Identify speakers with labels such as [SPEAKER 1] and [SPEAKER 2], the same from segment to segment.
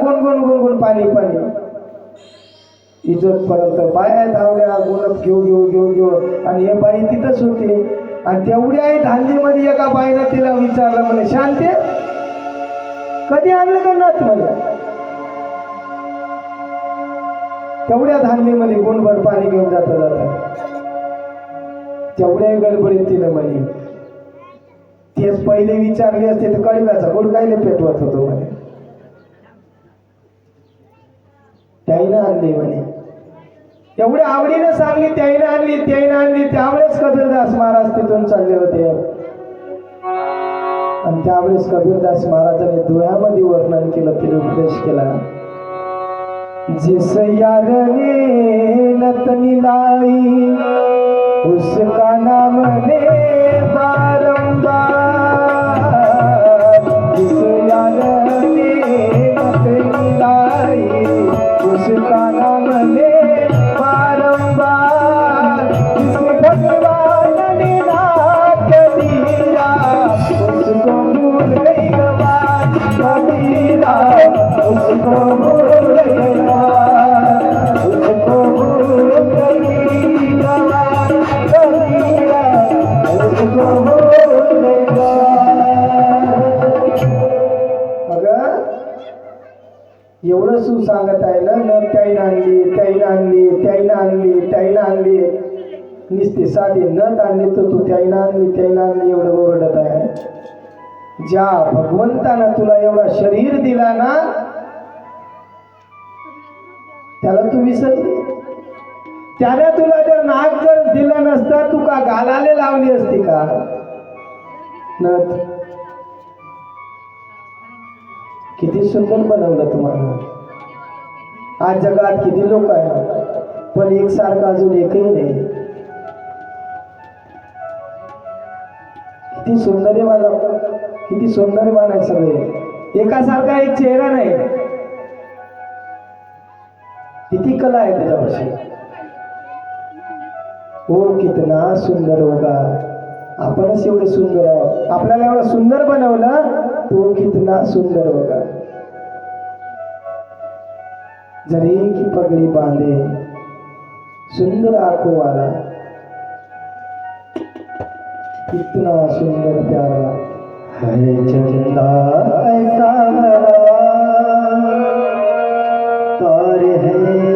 [SPEAKER 1] गुणगुण गुणगुण पाणी पाणी. इथपर्यंत बाया धावल्या गुणप घेऊ घेऊ घेऊ घेऊ. आणि हे बाई तिथंच होते. आणि तेवढ्या आहे धांदीमध्ये एका बाईनं तिला विचारलं म्हणे शांती कधी आणलं का म्हणे तेवढ्या धांदीमध्ये गुणभर पाणी घेऊन जात जाता तेवढ्या गडबडीत तिनं म्हणे तेच पहिले विचारले असते तर कळव्याचा गुड कायले पेटवत होतो म्हणे? त्याईनं आणली म्हणे. एवढ्या आवडीनं सांगली त्याईनं आणली त्याईनं आणली. त्यावेळेस कबीरदास महाराज तिथून चालले होते. आणि त्यावेळेस कबीरदास महाराजांनी डोळ्यामध्ये वर्णन केलं तिने उपदेश केला. जिस ने नतनी लाई उसका नाम ने बारंबार एवढं सू सांगत आहे ना न त्याईनं आणली त्याईनं आणली त्याईनं आणली त्याईनं आणली. नुसते साधी न आणली तर तू त्याईनं आणली त्याईनं आणली एवढं ओरडत आहे. ज्या भगवंतानं तुला एवढा शरीर दिला ना त्याला तू विसरली त्याने तुला जर नाक जर दिलं नसतं तू का गालाले लावली असती का? नथ. किती सुंदर बनवलं तुम्हाला. आज जगात किती लोक आहेत? पण एकसारखं अजून एकही नाही. किती सौंदर्यवान किती सौंदर्यवान आहे सगळे. एकासारखा एक चेहरा नाही. किती कला आहे त्याच्यापाशी. हो कितना सुंदर होगा. आपणच एवढे सुंदर आहोत. आपल्याला एवढं सुंदर बनवलं तो कितना सुंदर होगा. जरी की पगड़ी बांधे सुंदर आखो वाला कितना सुंदर प्यारा. तारे हैं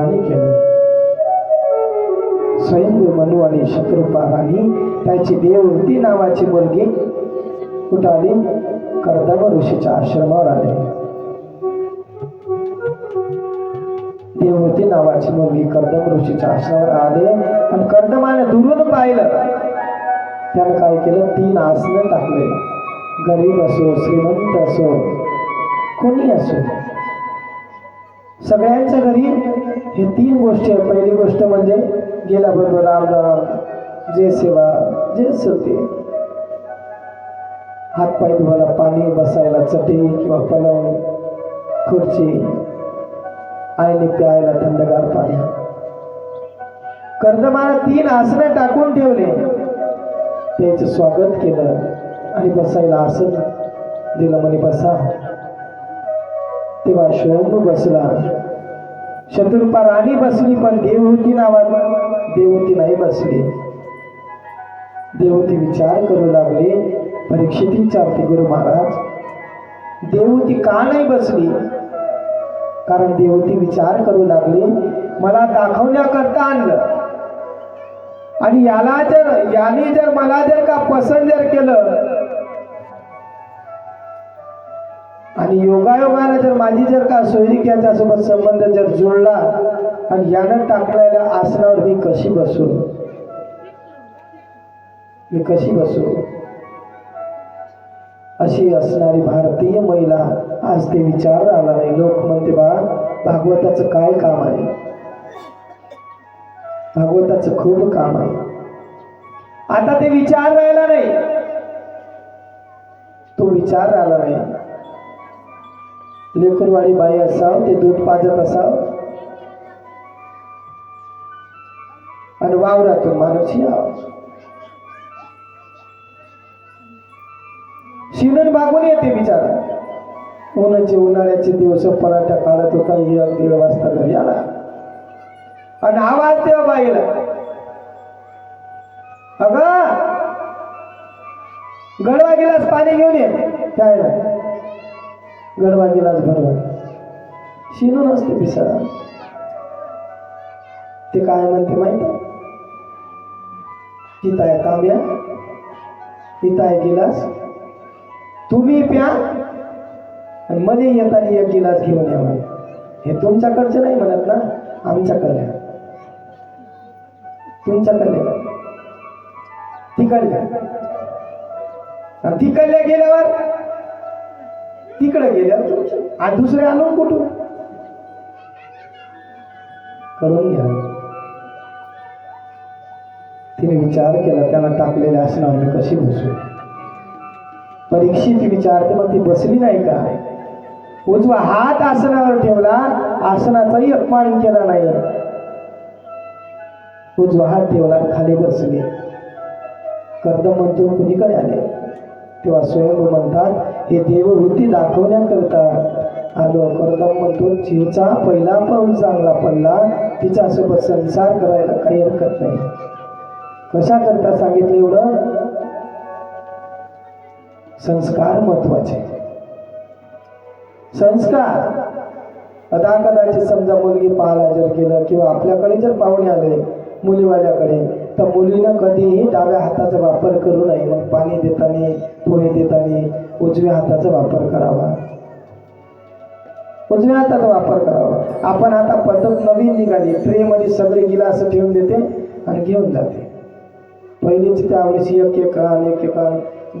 [SPEAKER 1] देवाने केलं. स्वयंभू मनू आणि शत्रुपाराने त्याची देववती नावाची मुलगी कुठं आली कर्दम ऋषीच्या आश्रमावर आले. देववती नावाची मुलगी कर्दम ऋषीच्या आश्रमावर आले. आणि कर्दमाने दुरून पाहिलं. त्यानं काय केलं? तीन आसनं टाकले. गरीब असो श्रीमंत असो कोणी असो. सगळ्यांच्या घरी हे तीन गोष्टी आहे पहिली गोष्ट म्हणजे गेल्याबरोबर राम जे सेवा जे असेल ते हातपाय धुवायला पाणी बसायला चटी किंवा पलंग खुर्ची आईने प्यायला थंडगार पाणी. कर्दमाला तीन आसनं टाकून ठेवले. त्याचं स्वागत केलं आणि बसायला आसन दिलं म्हणे बसा. तेव्हा स्वयंभू बसला. शत्रुपा राणी बसली पण देवहूती नावात देवहूती नाही बसली. देवती विचार करू लागले. परीक्षित विचारते गुरु महाराज देवती का नाही बसली? कारण देवती विचार करू लागली मला दाखवण्याकरता आणलं. आणि याला जर याने जर मला जर का पसंत जर केलं आणि योगायोगानं जर माझी जर का सोयरीक याच्यासोबत संबंध जर जुळला आणि यानं टाकलेल्या आसनावर मी कशी बसू? मी कशी बसू? अशी असणारी भारतीय महिला आज ते विचार आला नाही. लोक म्हणते बा भागवताचं काय काम आहे? भागवताचं खूप काम आहे. आता ते विचार राहिला नाही. तो विचार राहिला नाही. लेकरवाडी बाई असाव ते दूध पाजत असाव. आणि वावरातून माणूस याव. शिवण भागून येते बिचारा. उन्हाचे उन्हाळ्याचे दिवस पराठा काढत होता एक दीड वाजता घरी आला. आणि आवाज तेव्हा बाईला. अग गडवा गेलास पाणी घेऊन ये. प्यायला. गडवा गिलास भरवा शिनून असते बिसारा ते काय म्हणते माहीत इथं आहे तांब्या. इथं आहे गिलास. तुम्ही प्या आणि मध्ये येताना एक गिलास घेऊन या म्हणे. हे तुमच्याकडचे नाही म्हणत ना आमच्याकडे तुमच्याकडे तिकडल्या. आणि तिकडल्या गेल्यावर तिकडे गेल्यावर तुमच्या आणि दुसरे आणून कुठून? करून घ्या. तिने विचार केला त्याला टाकलेल्या असणार मी कशी बसू? परीक्षित विचारते मग ती बसली नाही का? उजवा हात आसनावर ठेवला आसनाचाही अपमान केला नाही. उजवा हात ठेवला खाली बसली. कर्दम म्हणतो कुणीकडे आले? किंवा स्वयंभू म्हणतात हे देववृत्ती दाखवण्याकरता आलो. कर्दम म्हणतो जीवचा पहिला पाऊल चांगला पडला तिच्यासोबत संसार करायला काही हरकत नाही. कशा करता सांगितलं एवढं? संस्कार महत्त्वाचे. संस्कार. आता कदाचित समजा मुलगी पाहायला जर गेलं किंवा आपल्याकडे जर पाहुणे आले मुलीवाल्याकडे तर मुलीनं कधीही डाव्या हाताचा वापर करू नये. उजव्या हाताचा वापर करावा. उजव्या हाताचा वापर करावा. आपण आता पद्धत नवीन निघाली. ट्रेमध्ये सगळे गिलास ठेवून देते आणि घेऊन जाते. पहिलीची त्यावेळेस एक एक एक एक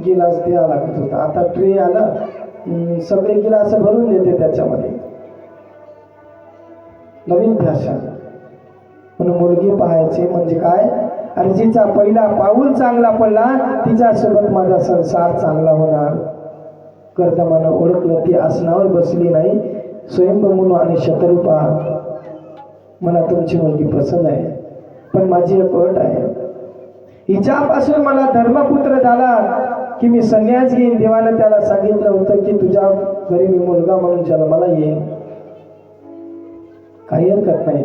[SPEAKER 1] गिलास द्यावा लागत होता. आता ट्रे आला सगळे गिलास भरून देते त्याच्यामध्ये. नवीन फॅशन. म्हणून मुलगी पाहायची म्हणजे काय? अरे जिचा पहिला पाऊल चांगला पडला तिच्यासोबत माझा संसार चांगला होणार. कर्दमानं ओळखलं ती आसनावर बसली नाही. स्वयंभूमून आणि शतरूपा मला तुमची मुलगी पसंत आहे. पण माझी एक अट आहे. हिच्यापासून मला धर्मपुत्र झाला की मी संन्यास घेईन. देवानं त्याला सांगितलं होतं की तुझ्या घरी मी मुलगा म्हणून जन्माला येईन. काही हरकत नाही.